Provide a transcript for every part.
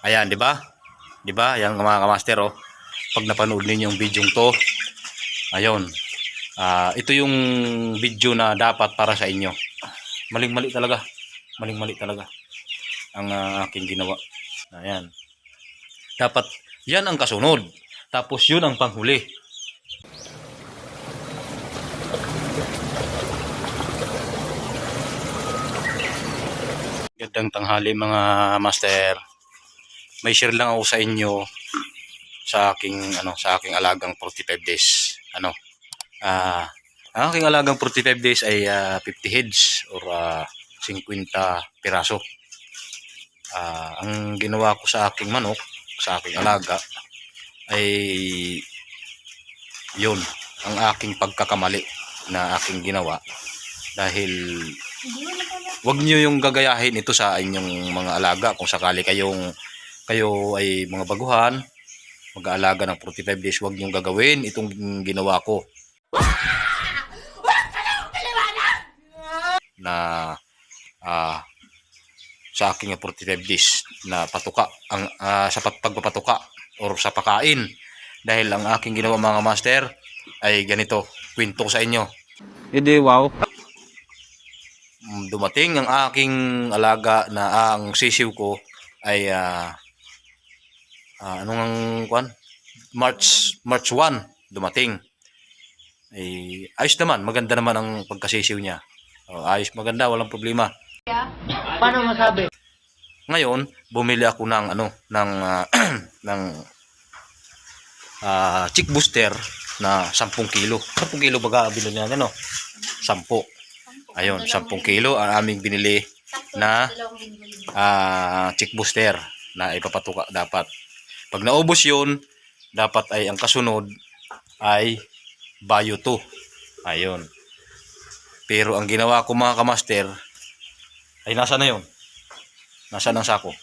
Ayan, di ba? Di ba? Yan mga kamaster, oh. Pag napanood ninyo yung video to, ayun. Ah, ito yung video na dapat para sa inyo. Maling-mali talaga. Maling-mali talaga ang ah, aking ginawa. Ayan. Dapat yan ang kasunod. Tapos yun ang panghuli. Gandang tanghali mga master. May share lang ako sa inyo sa aking ano sa aking alagang 45 days. Ano? Ah, ang aking alagang 45 days ay ah, 50 heads or ah, 50 piraso. Ah, ang ginawa ko sa aking manok, sa aking alaga ay yun ang aking pagkakamali na aking ginawa dahil wag niyo yung gagayahin ito sa inyong mga alaga kung sakali kayong kayo ay mga baguhan mag-aalaga ng 45 days wag niyong gagawin itong ginawa ko. Na ah sa aking 45 days na patuka ang ah, sa pag- pagpapatuka or sa pakain dahil ang aking ginawa mga master ay ganito kwento ko sa inyo. Hindi, wow. Mm, dumating ang aking alaga na ang sisiw ko ay ah ah, anong ang kwan? March March 1 dumating. Ay ayos naman maganda naman ang pagkasisiw niya. Oh, ayos maganda walang problema. Paano masabi? ngayon bumili ako ng ano ng ah, ng ah, chick booster na 10 kilo. 10 kilo baga bilhin niya ano 10 ayun 10 kilo ang aming binili na ah chick booster na ipapatuka dapat. Pag naubos yun, dapat ay ang kasunod ay bio 2. Ayun. Pero ang ginawa ko mga kamaster ay nasa na yun? Nasa ng sako?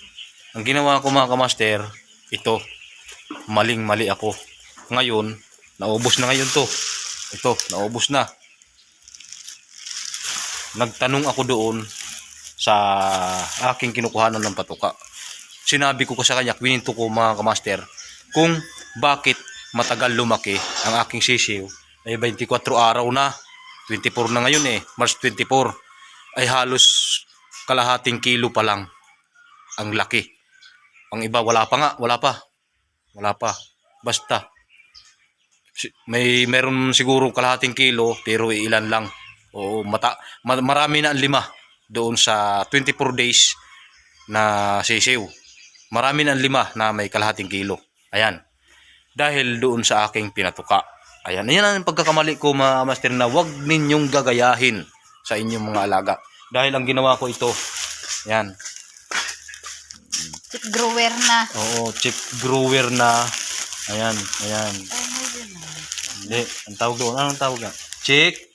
Ang ginawa ko mga kamaster, ito. Maling mali ako. Ngayon, naubos na ngayon to. Ito, naubos na. Nagtanong ako doon sa aking kinukuhanan ng patuka. Sinabi ko sa kanya, kwininto ko mga kamaster, kung bakit matagal lumaki ang aking sisiw ay 24 araw na. 24 na ngayon eh, March 24. Ay halos kalahating kilo pa lang ang laki. Ang iba wala pa nga, wala pa. Wala pa. Basta may meron siguro kalahating kilo pero ilan lang. Oo, mata, ma- marami na ang lima doon sa 24 days na sisiw. Marami ang lima na may kalahating kilo. Ayan. Dahil doon sa aking pinatuka. Ayan. Ayan ang pagkakamali ko mga master na wag ninyong gagayahin sa inyong mga alaga. Dahil ang ginawa ko ito. Ayan. Chip grower na. Oo, chip grower na. Ayan, ayan. Hindi, ang tawag doon. Anong tawag yan? Chick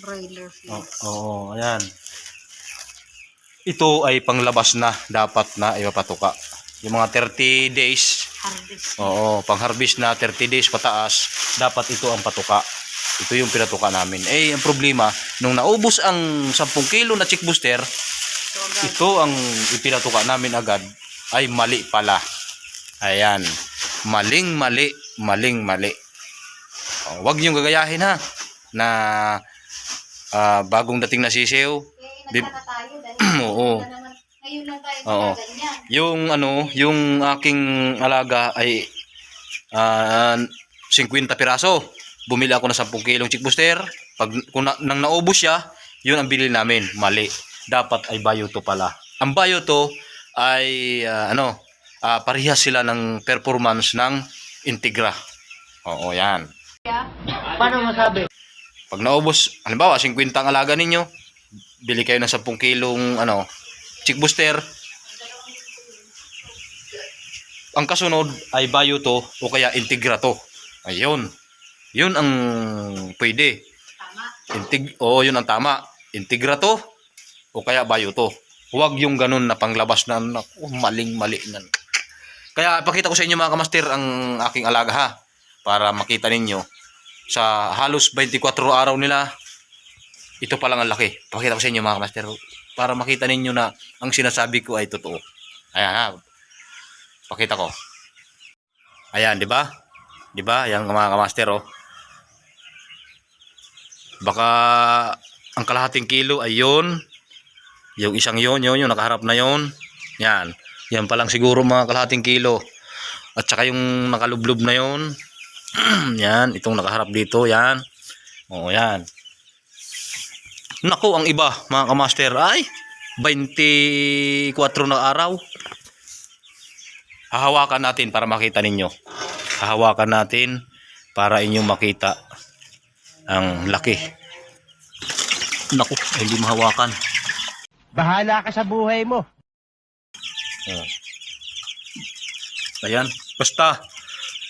Broiler Oo, fish. oo, ayan. Ito ay panglabas na dapat na ipapatuka. Yung mga 30 days, Harvest. oo, pang harvest na 30 days pataas, dapat ito ang patuka. Ito yung pinatuka namin. Eh, ang problema, nung naubos ang 10 kilo na chick booster, So, ito ang ipinatuka namin agad ay mali pala. Ayan. Maling mali, maling mali. O, wag niyong gagayahin ha na ah, bagong dating na sisiw. Di- tayo dahil Oo. na naman, ngayon lang tayo Oo. Yung ano, yung aking alaga ay ah, 50 piraso. Bumili ako ng 10 kilong chick booster. Pag kung na, nang naubos siya, yun ang bili namin. Mali. Dapat ay bio to pala. Ang bio to ay ah, ano, ah, parehas sila ng performance ng Integra. Oo, yan. Paano masabi? Pag naubos, halimbawa 50 ang alaga ninyo, bili kayo ng 10 kilong ano, chick booster. Ang kasunod ay bio to o kaya integra to. Ayun. Yun ang pwede. Intig o yun ang tama. Integra to o kaya bio to. Huwag yung ganun na panglabas na naku, maling-mali na. Kaya pakita ko sa inyo mga kamaster ang aking alaga ha para makita ninyo sa halos 24 araw nila ito pa lang ang laki. Pakita ko sa inyo mga kamaster para makita ninyo na ang sinasabi ko ay totoo. Ayan ha. Pakita ko. Ayan, di ba? Di ba? Yan mga kamaster, oh. Baka ang kalahating kilo ay yun. Yung isang yun, yun, yung nakaharap na yun. Yan. Yan pa lang siguro mga kalahating kilo. At saka yung nakalublob na yun. yan, itong nakaharap dito, yan. Oo, yan. Naku, ang iba, mga kamaster, ay 24 na araw. Hahawakan natin para makita ninyo. Hahawakan natin para inyong makita ang laki. Naku, hindi mahawakan. Bahala ka sa buhay mo. Oh. Ayan, basta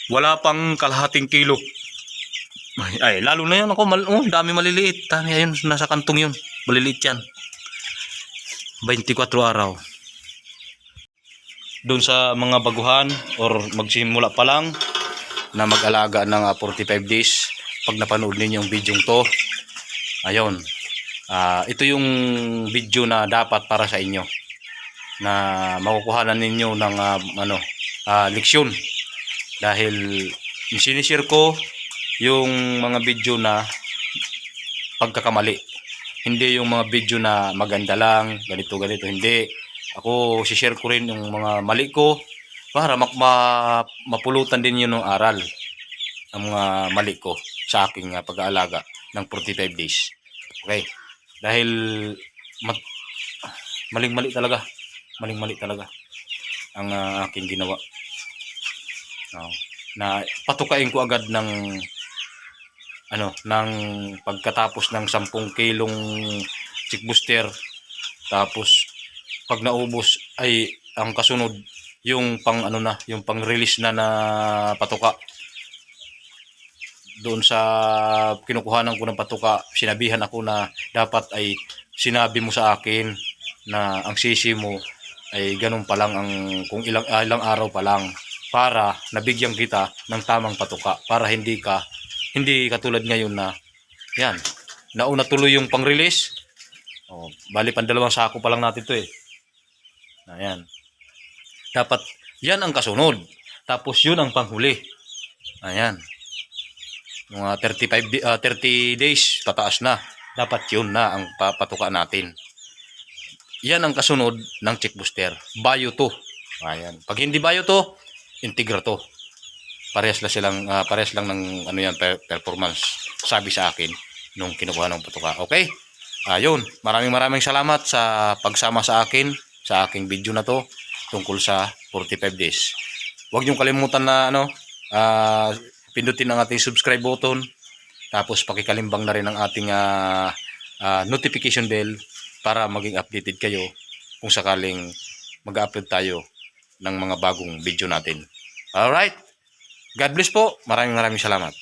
wala pang kalahating kilo. Ay, ay lalo na yun ako, mal oh, dami maliliit. Dami ayun, nasa kantong yun. Maliliit yan. 24 araw. Doon sa mga baguhan or magsimula pa lang na mag-alaga ng ah, 45 days pag napanood ninyo yung video to ayun ah, ito yung video na dapat para sa inyo na makukuhanan ninyo ng ah, ano ah, leksyon dahil sinishare ko yung mga video na pagkakamali. Hindi yung mga video na maganda lang ganito ganito. Hindi. Ako share ko rin yung mga mali ko para mak ma- mapulutan din yun ng aral ang mga mali ko sa aking ah, pag-aalaga ng 45 days. Okay. Dahil maling-mali talaga. Maling-mali talaga ang ah, aking ginawa. Oo. na patukain ko agad ng ano ng pagkatapos ng 10 kilong chick booster tapos pag naubos ay ang kasunod yung pang ano na yung pang release na na patuka. Doon sa kinukuhanan ko ng patuka sinabihan ako na dapat ay sinabi mo sa akin na ang sisi mo ay ganun pa lang ang kung ilang ah, ilang araw pa lang para nabigyan kita ng tamang patuka para hindi ka hindi katulad ngayon na yan nauna tuloy yung pang-release. Oh, bali pan dalawang sako pa lang natin to eh. Ayan. Dapat yan ang kasunod. Tapos yun ang panghuli. Ayan. Mga 35 di- ah, 30 days pataas na. Dapat yun na ang pa- patuka natin. Yan ang kasunod ng check booster. Bayo to. Ayan. Pag hindi bayo to integra to parehas lang silang ah, parehas lang ng ano yan per- performance sabi sa akin nung kinukuha ng patuka okay ayun maraming maraming salamat sa pagsama sa akin sa aking video na to tungkol sa 45 days huwag niyong kalimutan na ano ah, pindutin ang ating subscribe button tapos pakikalimbang na rin ang ating ah, ah, notification bell para maging updated kayo kung sakaling mag-upload tayo ng mga bagong video natin. Alright. God bless po. Maraming maraming salamat.